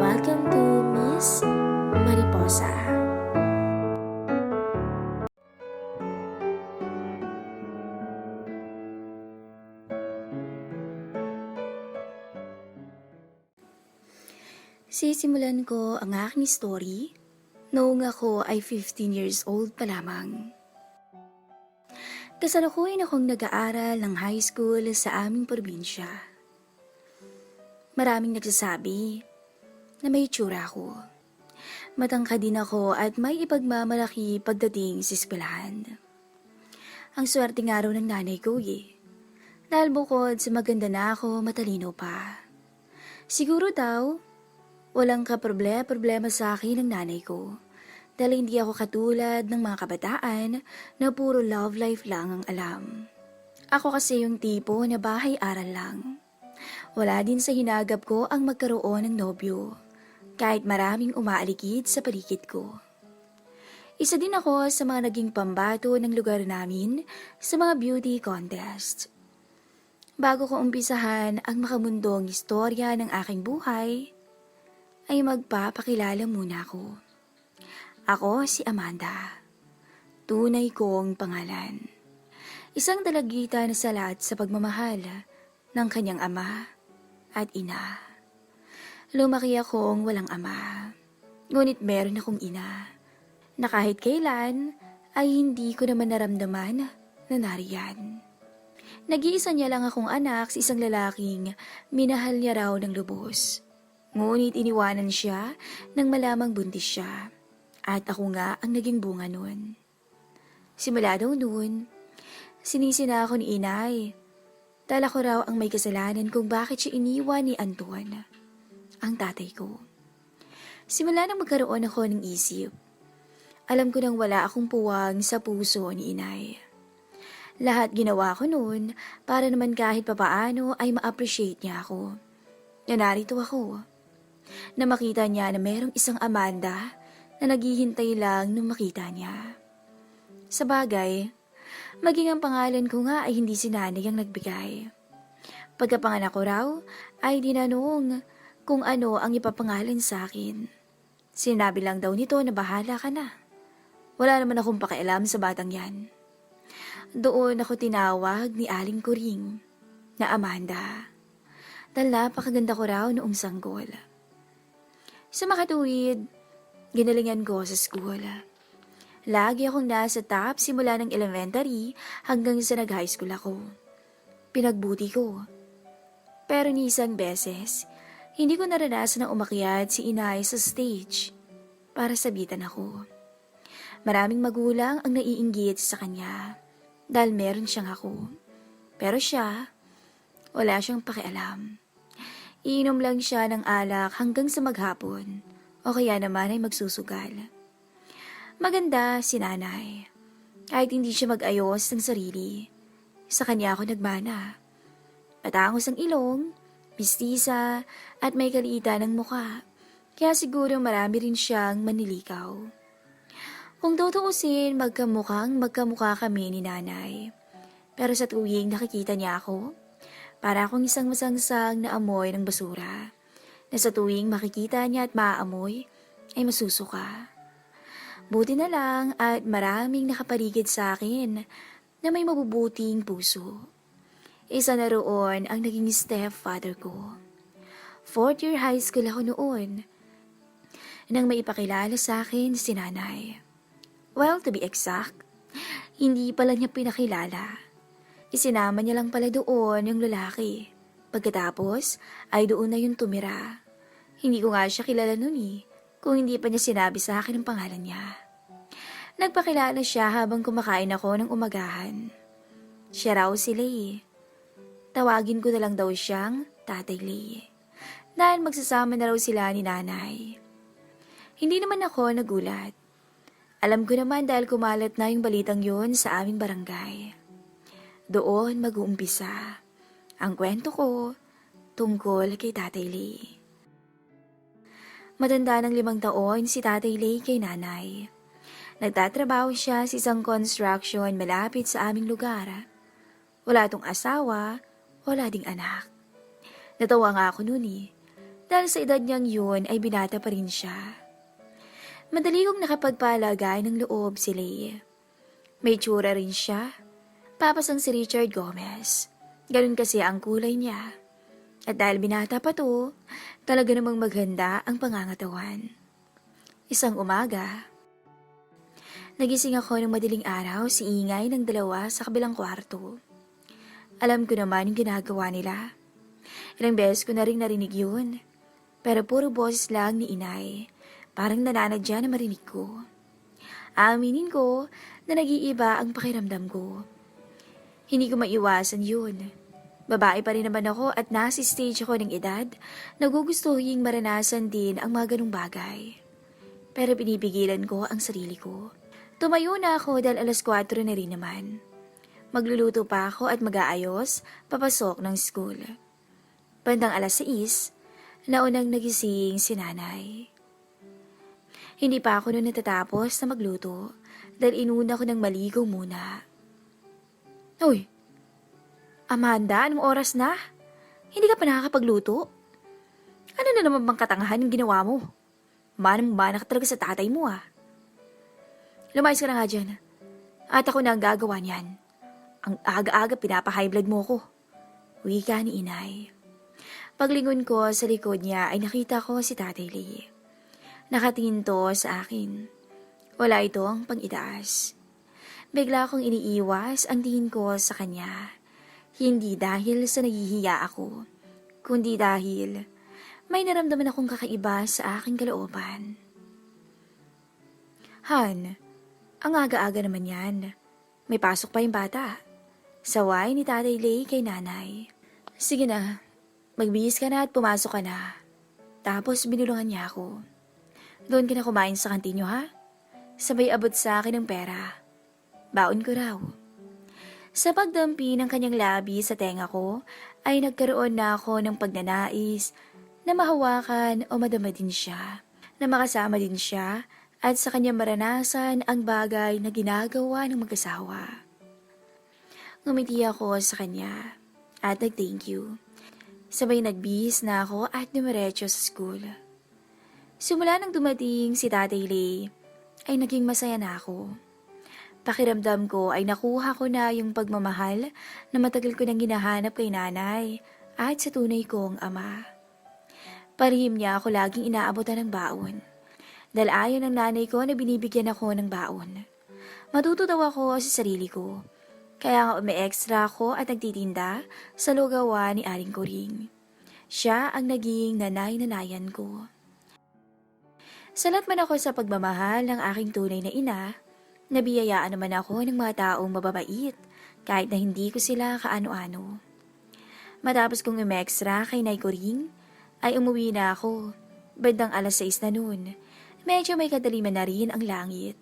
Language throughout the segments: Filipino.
Welcome to Miss Mariposa. Sisimulan ko ang aking story noong ako ay 15 years old pa lamang. Kasalukuyan akong nag-aaral ng high school sa aming probinsya. Maraming nagsasabi na may tsura ako. Matangka din ako at may ipagmamalaki pagdating sa eskwelahan. Ang swerte nga raw ng nanay ko eh. Dahil bukod sa maganda na ako, matalino pa. Siguro daw, walang kaproblema-problema sa akin ng nanay ko. Dahil hindi ako katulad ng mga kabataan na puro love life lang ang alam. Ako kasi yung tipo na bahay-aral lang. Wala din sa hinagap ko ang magkaroon ng nobyo, kahit maraming umaalikid sa paligid ko. Isa din ako sa mga naging pambato ng lugar namin sa mga beauty contest. Bago ko umpisahan ang makamundong istorya ng aking buhay, ay magpapakilala muna ako. Ako si Amanda. Tunay kong pangalan. Isang dalagita na salat sa pagmamahal ng kanyang ama at ina. Lumaki akong walang ama. Ngunit meron akong ina na kahit kailan ay hindi ko naman naramdaman na nariyan. Nag-iisa niya lang akong anak sa isang lalaking minahal niya raw ng lubos. Ngunit iniwanan siya nang malamang buntis siya. At ako nga ang naging bunga nun. Simula daw noon, sinisi na ako ni inay. Tala ko raw ang may kasalanan kung bakit siya iniwan ni Anton, ang tatay ko. Simula nang magkaroon ako ng isip, alam ko nang wala akong puwang sa puso ni inay. Lahat ginawa ko noon para naman kahit papaano ay ma-appreciate niya ako. Na narito ako. Na makita niya na merong isang Amanda na naghihintay lang nung makita niya. Sa bagay, maging ang pangalan ko nga ay hindi si nanay ang nagbigay. Pagkapanganak ko raw, ay dinanong kung ano ang ipapangalan sa akin. Sinabi lang daw nito na bahala ka na. Wala naman akong pakialam sa batang yan. Doon ako tinawag ni Aling Kuring na Amanda. Dahil napakaganda ko raw noong sanggol. Sa makatuwid, Ginalingan ko sa school. Lagi akong nasa top simula ng elementary hanggang sa nag-high school ako. Pinagbuti ko. Pero ni isang beses, hindi ko naranasan na umakyat si inay sa stage para sabitan ako. Maraming magulang ang naiinggit sa kanya dahil meron siyang ako. Pero siya, wala siyang pakialam. Iinom lang siya ng alak hanggang sa maghapon o kaya naman ay magsusugal. Maganda si nanay. Kahit hindi siya mag-ayos ng sarili, sa kanya ako nagmana. Patangos ang ilong, mistisa, at may kaliitan ng muka. Kaya siguro marami rin siyang manilikaw. Kung tutuusin, magkamukhang magkamukha kami ni nanay. Pero sa tuwing nakikita niya ako, para akong isang masangsang na amoy ng basura na sa tuwing makikita niya at maaamoy, ay masusuka. Buti na lang at maraming nakapaligid sa akin na may mabubuting puso. Isa na roon ang naging stepfather ko. Fourth year high school ako noon. Nang maipakilala sa akin si nanay. Well, to be exact, hindi pala niya pinakilala. Isinama niya lang pala doon yung lalaki. Pagkatapos, ay doon na yung tumira. Hindi ko nga siya kilala noon eh, kung hindi pa niya sinabi sa akin ang pangalan niya. Nagpakilala siya habang kumakain ako ng umagahan. Siya raw si Lay. Tawagin ko na lang daw siyang Tatay Lay. Dahil magsasama na raw sila ni nanay. Hindi naman ako nagulat. Alam ko naman dahil kumalat na yung balitang yon sa aming barangay. Doon mag-uumpisa ang kwento ko tungkol kay Tatay Lee. Matanda ng limang taon si Tatay Lee kay nanay. Nagtatrabaho siya sa isang construction malapit sa aming lugar. Wala tong asawa, wala ding anak. Natawa nga ako noon eh. Dahil sa edad niyang yun ay binata pa rin siya. Madali kong nakapagpalagay ng loob si Lay. May tsura rin siya. Papasang si Richard Gomez. Ganun kasi ang kulay niya. At dahil binata pa to, talaga namang maghanda ang pangangatawan. Isang umaga, nagising ako ng madaling araw si ingay ng dalawa sa kabilang kwarto. Alam ko naman yung ginagawa nila. Ilang beses ko na rin narinig yun. Pero puro boses lang ni inay. Parang nananadya na marinig ko. Aaminin ko na nag-iiba ang pakiramdam ko. Hindi ko maiwasan yun. Babae pa rin naman ako at nasa stage ako ng edad, nagugustuhin maranasan din ang mga ganong bagay. Pero pinipigilan ko ang sarili ko. Tumayo na ako dahil alas 4 na rin naman. Magluluto pa ako at mag-aayos, papasok ng school. Bandang alas 6, naunang nagising si nanay. Hindi pa ako noon natatapos na magluto dahil inuna ko ng maligo muna. Uy, Amanda, anong oras na? Hindi ka pa nakakapagluto? Ano na naman bang katangahan yung ginawa mo? Manang mana ka talaga sa tatay mo ah. Lumayas ka na nga dyan. At ako na ang gagawa niyan. Ang aga-aga pinapa-high blood mo ko. Wika ni inay. Paglingon ko sa likod niya ay nakita ko si Tatay Lee. Nakatingin to sa akin. Wala itong pang-itaas. Bigla akong iniiwas ang tingin ko sa kanya. Hindi dahil sa nahihiya ako, kundi dahil may naramdaman akong kakaiba sa aking kalooban. Han, ang aga-aga naman yan. May pasok pa yung bata. Saway ni Tatay Lay kay nanay. Sige na, magbihis ka na at pumasok ka na. Tapos binulungan niya ako. Doon ka na kumain sa kantinyo ha? Sabay abot sa akin ng pera. Baon ko raw. Sa pagdampi ng kanyang labi sa tenga ko, ay nagkaroon na ako ng pagnanais na mahawakan o madama din siya, na makasama din siya at sa kanyang maranasan ang bagay na ginagawa ng mag-asawa. Ngumiti ako sa kanya at nag-thank you. Sabay nagbihis na ako at dumiretso sa school. Simula nang dumating si Tatay Lay, ay naging masaya na ako. Pakiramdam ko ay nakuha ko na yung pagmamahal na matagal ko nang hinahanap kay nanay at sa tunay kong ama. Parihim niya ako laging inaabotan ng baon. Dahil ayaw ng nanay ko na binibigyan ako ng baon. Matutudaw ako sa sarili ko. Kaya nga may extra ako at nagtitinda sa lugawa ni Aling Kuring. Siya ang naging nanay-nanayan ko. Salat man ako sa pagmamahal ng aking tunay na ina, nabiyayaan naman ako ng mga taong mababait kahit na hindi ko sila kaano-ano. Matapos kong umextra kay Nay Kuring, ay umuwi na ako. Bandang alas 6 na noon. Medyo may kadaliman na rin ang langit.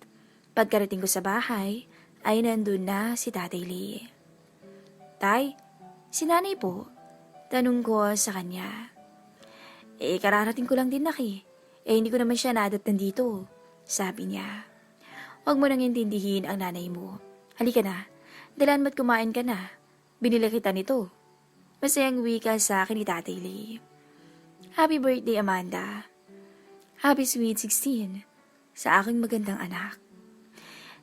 Pagkarating ko sa bahay, ay nandun na si Tatay Lee. Tay, si nanay po. Tanong ko sa kanya. Eh, kararating ko lang din naki. Eh, hindi ko naman siya nadatnan dito. Sabi niya. Huwag mo nang intindihin ang nanay mo. Halika na. Dalan mo't kumain ka na. Binili kita nito. Masayang wika sa akin ni Tatay Lee. Happy birthday, Amanda. Happy sweet 16 sa aking magandang anak.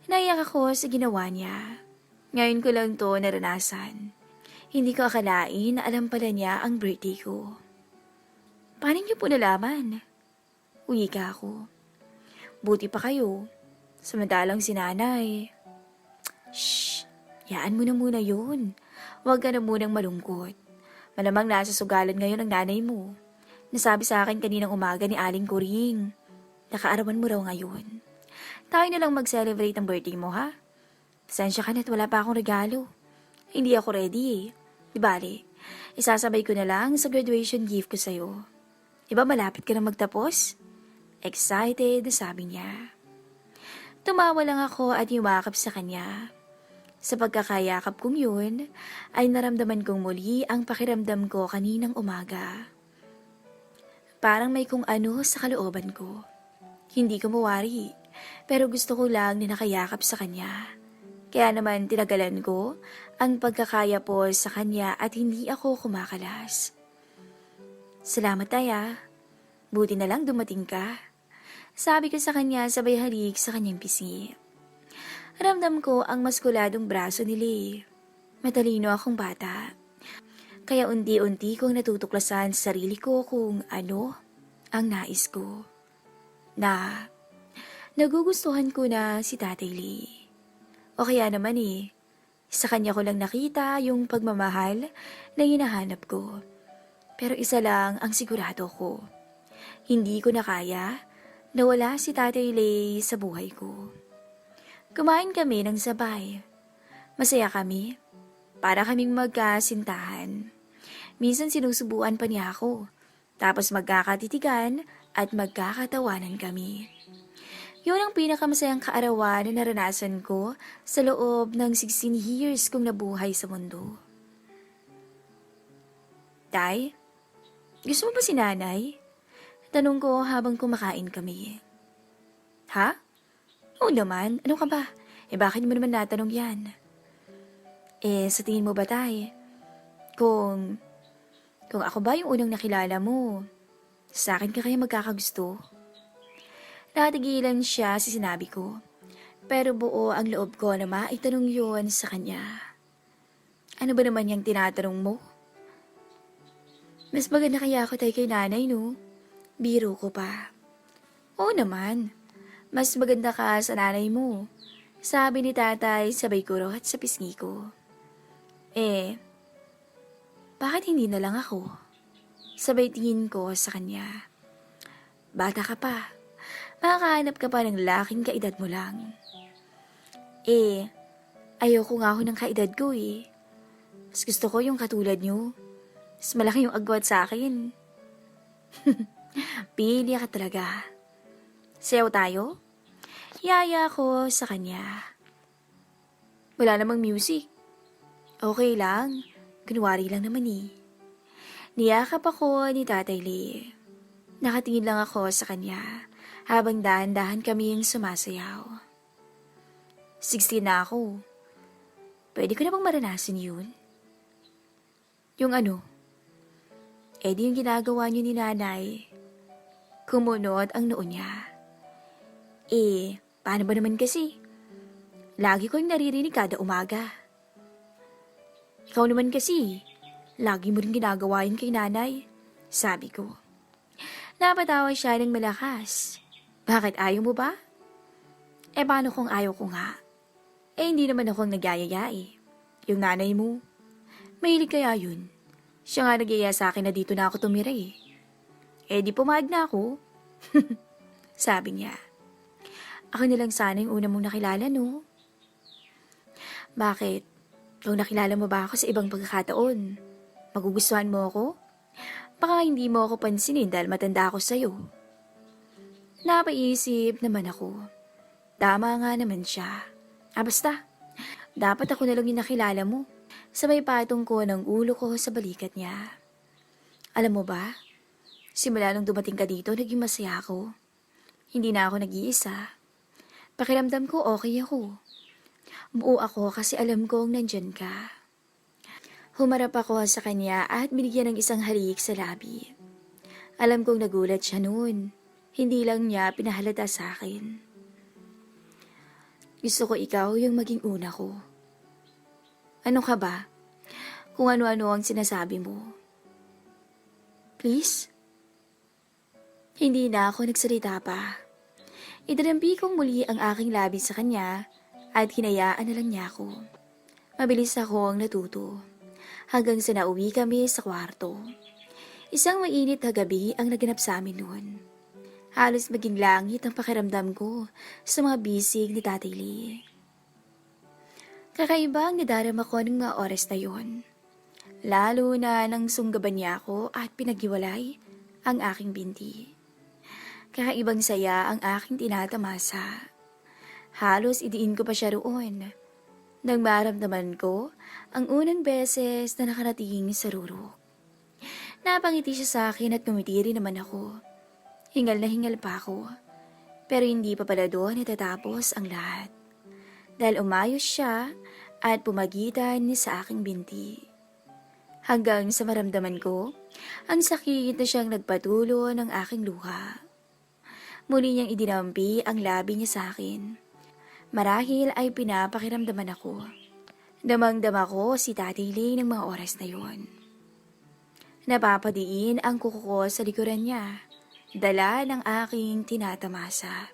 Naiyak ako sa ginawa niya. Ngayon ko lang to naranasan. Hindi ko akalain na alam pala niya ang birthday ko. Paano niyo po nalaman? Uwi ka ako. Buti pa kayo. Samantalang si nanay. Shh! Yaan mo na muna yun. Huwag ka na munang malungkot. Malamang nasa sugalan ngayon ang nanay mo. Nasabi sa akin kaninang umaga ni Aling Kuring. Nakaarawan mo raw ngayon. Tayo na lang mag-celebrate ang birthday mo, ha? Pasensya ka na't wala pa akong regalo. Hindi ako ready eh. Di isasabay ko na lang sa graduation gift ko sa'yo. Iba malapit ka na magtapos? Excited, sabi niya. Tumawa lang ako at yumakap sa kanya. Sa pagkakayakap kong yun, ay naramdaman kong muli ang pakiramdam ko kaninang umaga. Parang may kung ano sa kalooban ko. Hindi ko mawari, pero gusto ko lang na nakayakap sa kanya. Kaya naman tinagalan ko ang pagkakaya po sa kanya at hindi ako kumakalas. Salamat taya. Buti na lang dumating ka. Sabi ko sa kanya sabay halik sa kanyang pisngi. Ramdam ko ang maskuladong braso ni Lay. Matalino akong bata. Kaya unti-unti kong natutuklasan sa sarili ko kung ano ang nais ko. Na nagugustuhan ko na si Tatay Lee. O kaya naman eh, sa kanya ko lang nakita yung pagmamahal na hinahanap ko. Pero isa lang ang sigurado ko. Hindi ko na kaya na wala si Tatay Lay sa buhay ko. Kumain kami ng sabay. Masaya kami. Para kaming magkasintahan. Minsan sinusubuan pa niya ako. Tapos magkakatitigan at magkakatawanan kami. Yun ang pinakamasayang kaarawan na naranasan ko sa loob ng 16 years kong nabuhay sa mundo. Tay, gusto mo ba si nanay? Tanong ko habang kumakain kami. Ha? Oo naman, ano ka ba? Eh bakit mo naman natanong yan? Eh, sa tingin mo ba tay? Kung, kung ako ba yung unang nakilala mo, sa akin ka kaya magkakagusto? Natigilan siya sa sinabi ko. Pero buo ang loob ko na maitanong yun sa kanya. Ano ba naman yung tinatanong mo? Mas maganda kaya ako tayo kay nanay, no? Biro ko pa. Oo naman. Mas maganda ka sa nanay mo. Sabi ni tatay sabay kurot sa pisngi ko. Eh, bakit hindi na lang ako? Sabay tingin ko sa kanya. Bata ka pa. Makakahanap ka pa ng laking kaedad mo lang. Eh, ayoko nga ako ng kaedad ko eh. Mas gusto ko yung katulad nyo. Mas malaki yung agwat sa akin. Pili ka talaga. Sayaw tayo? Yaya ko sa kanya. Wala namang music. Okay lang. Kunwari lang naman eh. Niyakap ako ni Tatay Lee. Nakatingin lang ako sa kanya habang dahan-dahan kaming sumasayaw. 16 na ako. Pwede ko na bang maranasan yun? Yung ano? Eh di yung ginagawa niyo ni nanay. Kumunot ang noo niya. Eh, paano ba naman kasi? Lagi ko yung naririnig kada umaga. Ikaw naman kasi, lagi mo rin ginagawa yun kay nanay. Sabi ko. Napatawa siya ng malakas. Bakit ayaw mo ba? Eh paano kung ayaw ko nga? Eh hindi naman ako ang nagyayaya. Yung nanay mo. Mahilig kaya yun. Siya nga nagyaya sa akin na dito na ako tumira eh. Eh di pumayag na ako. Sabi niya. Ako na lang sana yung una mong nakilala no? Bakit? Kung nakilala mo ba ako sa ibang pagkakataon, magugustuhan mo ako? Baka hindi mo ako pansinin dahil matanda ako sa'yo. Napaisip naman ako. Tama nga naman siya. Ah basta, dapat ako na nakilala mo. Sabay patong ko ng ulo ko sa balikat niya. Alam mo ba, simula nung dumating ka dito, naging masaya ako. Hindi na ako nag-iisa. Pakiramdam ko okay ako. Buo ako kasi alam kong nandyan ka. Humarap ako sa kanya at binigyan ng isang halik sa labi. Alam kong nagulat siya noon. Hindi lang niya pinahalata sa akin. Gusto ko ikaw yung maging una ko. Ano ka ba? Kung ano-ano ang sinasabi mo. Please? Hindi na ako nagsalita pa. Idinampi kong muli ang aking labi sa kanya at hinayaan na lang niya ako. Mabilis ako ang natuto. Hanggang sa nauwi kami sa kwarto. Isang mainit na gabi ang naganap sa amin noon. Halos maging langit ang pakiramdam ko sa mga bisig ni Tatay Lee. Kakaiba ang nadarama ko ng mga oras na yon. Lalo na nang sunggaban niya ako at pinaghiwalay ang aking binti. Kakaibang saya ang aking tinatamasa. Halos idiin ko pa siya roon. Nang maramdaman ko ang unang beses na nakarating sa ruro. Napangiti siya sa akin at kumiti rin naman ako. Hingal na hingal pa ako. Pero hindi pa pala doon natatapos ang lahat. Dahil umayos siya at pumagitan sa aking binti. Hanggang sa maramdaman ko, ang sakit na siyang nagpatulo ng aking luha. Muli niyang idinampi ang labi niya sa akin. Marahil ay pinapakiramdaman ako. Damang-dama ko si Tatay Lay ng mga oras na yon. Napapadiin ang kuko ko sa likuran niya. Dala ng aking tinatamasa.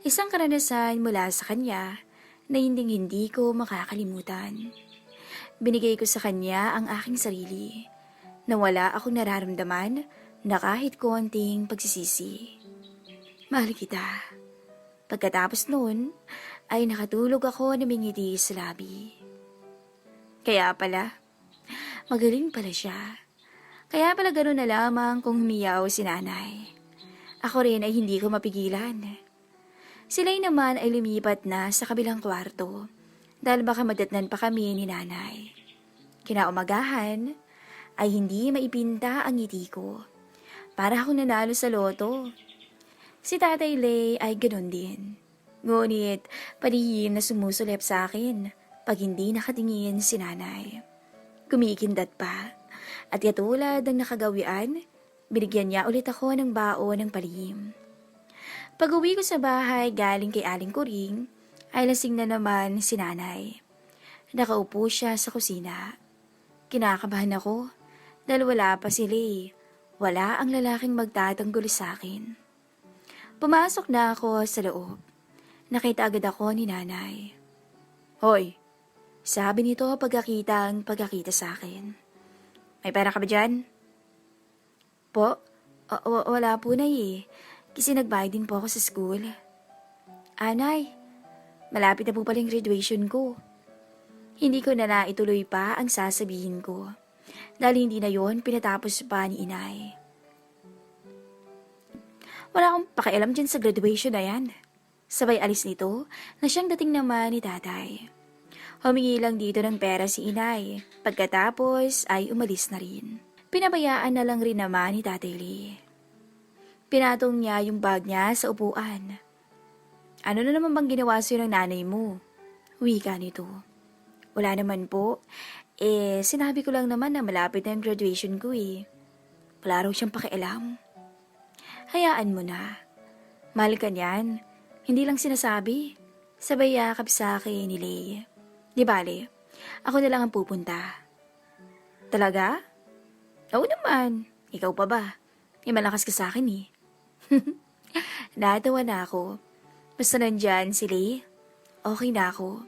Isang karanasan mula sa kanya na hinding-hindi ko makakalimutan. Binigay ko sa kanya ang aking sarili na wala akong nararamdaman na kahit konting pagsisisi. Mahal kita. Pagkatapos noon, ay nakatulog ako na mingiti sa labi. Kaya pala, magaling pala siya. Kaya pala gano'n na lamang kung humiyaw si nanay. Ako rin ay hindi ko mapigilan. Sila'y naman ay lumipat na sa kabilang kwarto dahil baka madatnan pa kami ni nanay. Kinaumagahan ay hindi maipinta ang ngiti ko. Para akong nanalo sa loto. Si Tatay Lay ay ganon din. Ngunit palihim na sumusulep sa akin pag hindi nakatingin si nanay. Kumikindat pa. At katulad ng nakagawian, binigyan niya ulit ako ng bao ng palihim. Pag uwi ko sa bahay galing kay Aling Kuring, ay lasing na naman si nanay. Nakaupo siya sa kusina. Kinakabahan ako dahil wala pa si Lay. Wala ang lalaking magtatanggol sa akin. Pumasok na ako sa loob. Nakita agad ako ni nanay. Hoy, sabi nito pagkakita ang pagkakita sa akin. May pera ka ba dyan? Po? O- wala po na eh. Kasi nagbayad din po ako sa school. Anay, malapit na po pala yung graduation ko. Hindi ko na naituloy pa ang sasabihin ko. Dahil hindi na yon pinatapos pa ni inay. Wala akong pakialam dyan sa graduation na yan. Sabay alis nito na siyang dating naman ni tatay. Humingi lang dito ng pera si inay. Pagkatapos ay umalis na rin. Pinabayaan na lang rin naman ni Tatay Lee. Pinatong niya yung bag niya sa upuan. Ano na naman bang ginawa sa'yo ng nanay mo? Wika nito. Wala naman po. Eh, sinabi ko lang naman na malapit na yung graduation ko eh. Wala raw siyang pakialam. Hayaan mo na. Mahal ka niyan. Hindi lang sinasabi. Sabay yakap sa akin ni Lay. Di bale, ako na lang ang pupunta. Talaga? Oo naman. Ikaw pa ba? Eh, malakas ka sa akin eh. Natawa na ako. Basta nandyan si Lay, okay na ako.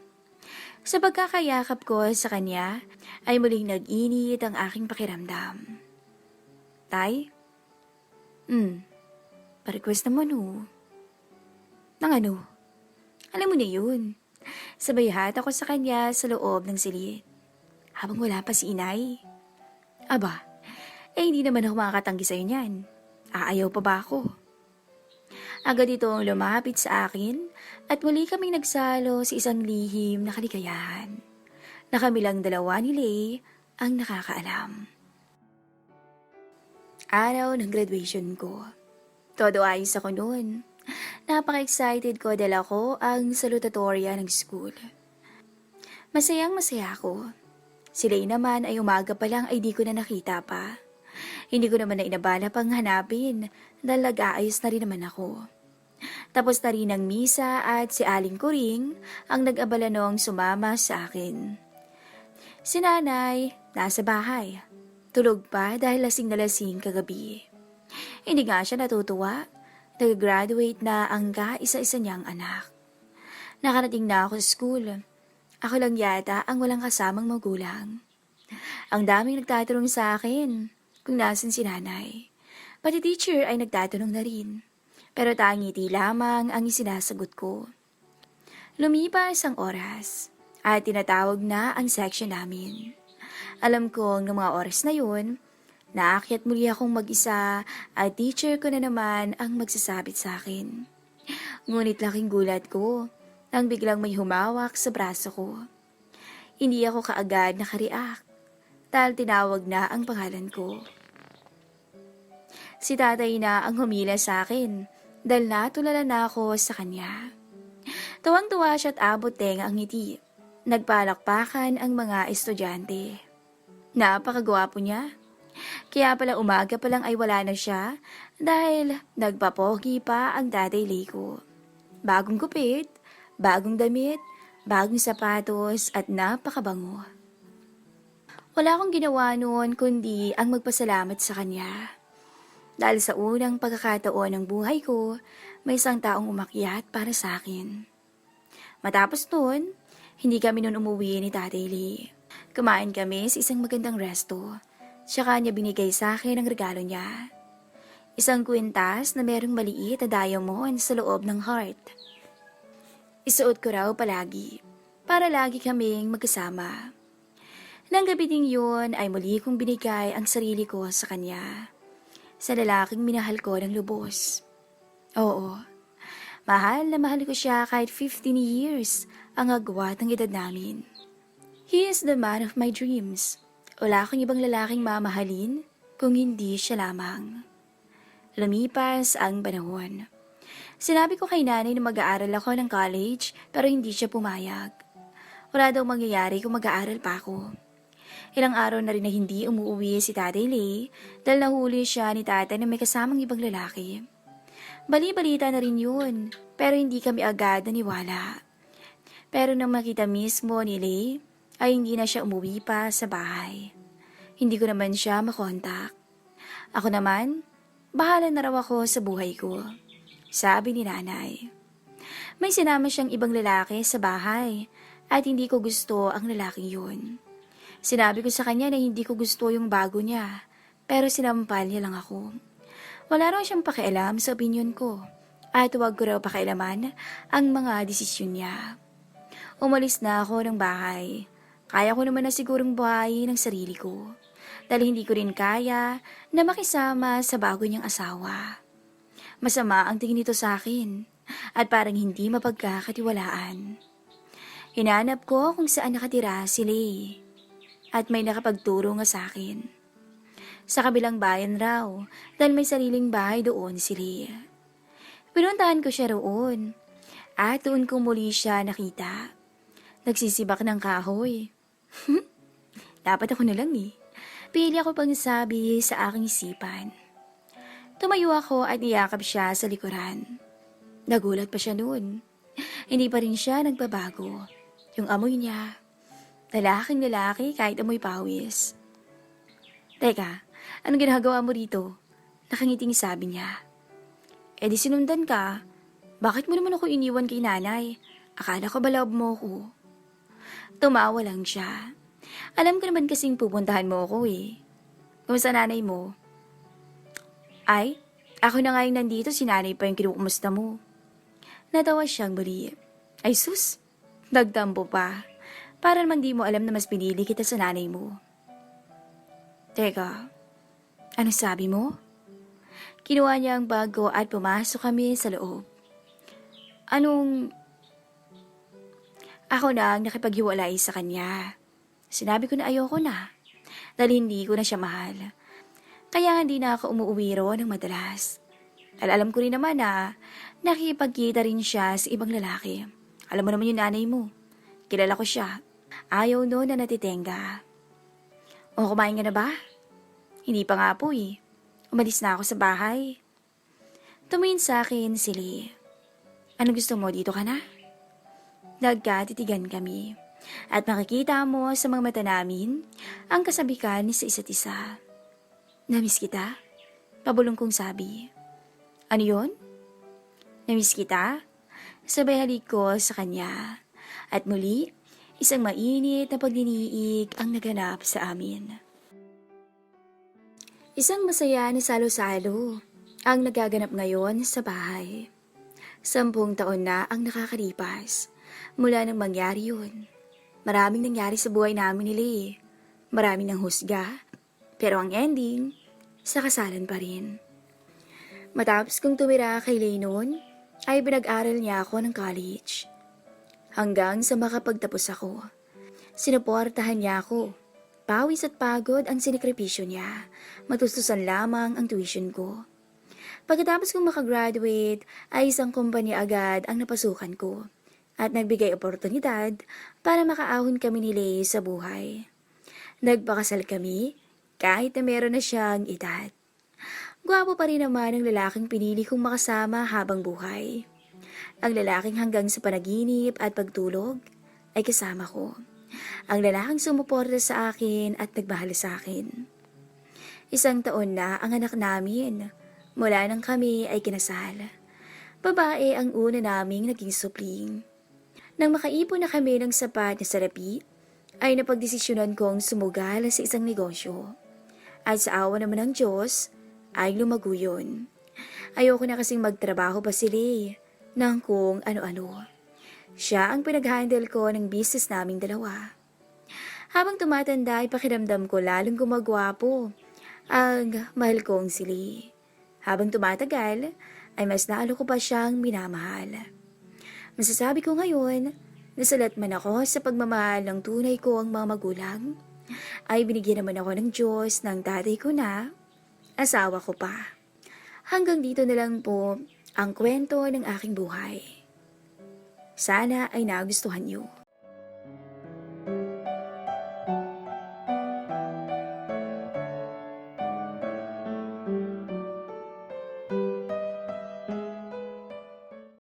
Sa pagkakayakap ko sa kanya, ay muling nag-init ang aking pakiramdam. Tay? Hmm, pa-request naman oh. Nang ano? Alam mo na yun. Sabay hat ako sa kanya sa loob ng silid. Habang wala pa si inay. Aba, eh hindi naman ako makakatanggi sa'yo niyan. Aayaw pa ba ako? Agad itong lumapit sa akin at muli kaming nagsalo sa isang lihim na kaligayahan. Na kami lang dalawa ni Lay ang nakakaalam. Araw ng graduation ko. Todo ayos ako noon. Napaka-excited ko dahil ako ang salutatorya ng school. Masayang masaya ako. Si Lay naman ay umaga pa lang ay di ko na nakita pa. Hindi ko naman na inabala pang hanapin dahil nag-aayos na rin naman ako. Tapos na rin ang misa at si Aling Kuring ang nag-abala noong sumama sa akin. Si nanay, nasa bahay. Tulog pa dahil lasing na lasing kagabi. Hindi nga siya natutuwa. Nag-graduate na ang ka-isa-isa niyang anak. Nakarating na ako sa school. Ako lang yata ang walang kasamang magulang. Ang daming nagtatanong sa akin kung nasan si nanay. Pati teacher ay nagtatanong na rin. Pero tangiti lamang ang isinasagot ko. Lumipas ang oras at tinatawag na ang section namin. Alam ko ng mga oras na yun, naakyat muli akong mag-isa at teacher ko na naman ang magsasabit sa akin. Ngunit laking gulat ko nang biglang may humawak sa braso ko. Hindi ako kaagad nakareact dahil tinawag na ang pangalan ko. Si tatay na ang humila sa akin dahil natulala na ako sa kanya. Tuwang-tuwa siya at abot tenga ang ngiti. Nagpalakpakan ang mga estudyante. Napakagwapo niya. Kaya pala umaga pa lang ay wala na siya dahil nagpapogi pa ang daday ko. Bagong gupit, bagong damit, bagong sapatos at napakabango. Wala akong ginawa noon kundi ang magpasalamat sa kanya. Dahil sa unang pagkakataon ng buhay ko, may isang taong umakyat para sa akin. Matapos noon, hindi kami noon umuwi ni Tatay Lee. Kumain kami sa isang magandang resto. Tsaka niya binigay sa akin ang regalo niya. Isang kwintas na merong maliit na diamond sa loob ng heart. Isuot ko raw palagi, para lagi kaming magkasama. Nang gabi ding yun ay muli kong binigay ang sarili ko sa kanya. Sa lalaking minahal ko ng lubos. Oo, mahal na mahal ko siya kahit 15 years ang agwat ng edad namin. He is the man of my dreams. Wala akong ibang lalaking mamahalin kung hindi siya lamang. Lumipas ang panahon. Sinabi ko kay nanay na mag-aaral ako ng college pero hindi siya pumayag. Wala daw mangyayari kung mag-aaral pa ako. Ilang araw na rin na hindi umuwi si Tatay Lay dahil nahuli siya ni tatay na may kasamang ibang lalaki. Bali-balita na rin yun pero hindi kami agad naniwala. Pero nang makita mismo ni Lay, ay hindi na siya umuwi pa sa bahay. Hindi ko naman siya makontak. Ako naman, bahala na raw ako sa buhay ko. Sabi ni nanay. May sinama siyang ibang lalaki sa bahay at hindi ko gusto ang lalaking yun. Sinabi ko sa kanya na hindi ko gusto yung bago niya, pero sinampal niya lang ako. Wala raw siyang pakialam sa opinion ko at huwag ko raw pakialaman ang mga desisyon niya. Umalis na ako ng bahay kaya ko naman na sigurong buhayin ng sarili ko. Dahil hindi ko rin kaya na makisama sa bago niyang asawa. Masama ang tingin nito sa akin at parang hindi mapagkakatiwalaan. Hinanap ko kung saan nakatira si Lay at may nakapagturo nga sa akin. Sa kabilang bayan raw dahil may sariling bahay doon si Lay. Pinuntahan ko siya roon at doon ko muli siya nakita. Nagsisibak ng kahoy. Dapat ako na lang eh. Pili ako pang sabi sa aking isipan. Tumayo ako at niyakap siya sa likuran. Nagulat pa siya noon. Hindi pa rin siya nagbabago. Yung amoy niya. Lalaking lalaki kahit amoy pawis. Teka, anong ginagawa mo rito? Nakangiting sabi niya. E di sinundan ka. Bakit mo naman ako iniwan kay nanay? Akala ko ba mo ko? Tumawa lang siya. Alam ko naman kasing pupuntahan mo ako eh. Kumusta nanay mo? Ay, ako na nga yung nandito, si nanay pa yung kinukumusta mo. Natawa siyang muli. Ay sus, nagtampo pa. Para naman di mo alam na mas pinili kita sa nanay mo. Teka, ano sabi mo? Kinuha niya ang bago at pumasok kami sa loob. Anong... Ako na ang nakipaghiwalay sa kanya. Sinabi ko na ayoko na. Dahil hindi ko na siya mahal. Kaya hindi na ako umuwi roon ng madalas. Dahil alam ko rin naman na nakikipagkita rin siya sa ibang lalaki. Alam mo naman yung nanay mo. Kilala ko siya. Ayaw no na natitenga. O kumain ka na ba? Hindi pa nga po eh. Umalis na ako sa bahay. Tumingin sa akin si Lee. Ano gusto mo dito ka na? Nagkatitigan kami. At makikita mo sa mga mata namin ang kasabikan sa isa't isa. Namiss kita? Pabulong kong sabi. Ano yon? Namiss kita? Sabay halik ko sa kanya. At muli, isang mainit na pagdiniig ang naganap sa amin. Isang masaya na salo-salo ang nagaganap ngayon sa bahay. Sampung taon na ang nakakalipas mula nang mangyari yun. Maraming nangyari sa buhay namin ni Lee. Maraming nang husga, pero ang ending, sa kasalan pa rin. Matapos kong tumira kay Lee noon, ay pinag-aral niya ako ng college. Hanggang sa makapagtapos ako. Sinuportahan niya ako. Pawis at pagod ang sinikripisyo niya. Matustusan lamang ang tuition ko. Pagkatapos kong makagraduate, ay isang kumpanya agad ang napasukan ko at nagbigay oportunidad para makaahon kami ni Lay sa buhay. Nagpakasal kami kahit na meron na siyang edad. Gwapo pa rin naman ang lalaking pinili kong makasama habang buhay. Ang lalaking hanggang sa panaginip at pagtulog ay kasama ko. Ang lalaking sumuporta sa akin at nagmahal sa akin. Isang taon na ang anak namin. Mula nang kami ay kinasal. Babae ang una naming naging supling. Nang makaipon na kami ng sapat na sarapi, ay napagdesisyonan kong sumugal sa isang negosyo. At sa awa naman ng Diyos, ay lumago yun. Ayoko na kasing magtrabaho pa sila eh, ng kung ano-ano. Siya ang pinag-handle ko ng business naming dalawa. Habang tumatanda ay pakiramdam ko lalong gumagwapo ang mahal kong sili. Habang tumatagal, ay mas naalo ko pa siyang minamahal. Masasabi ko ngayon, nasalat man ako sa pagmamahal ng tunay ko ang mga magulang, ay binigyan naman ako ng Diyos ng tatay ko na asawa ko pa. Hanggang dito na lang po ang kwento ng aking buhay. Sana ay nagustuhan niyo.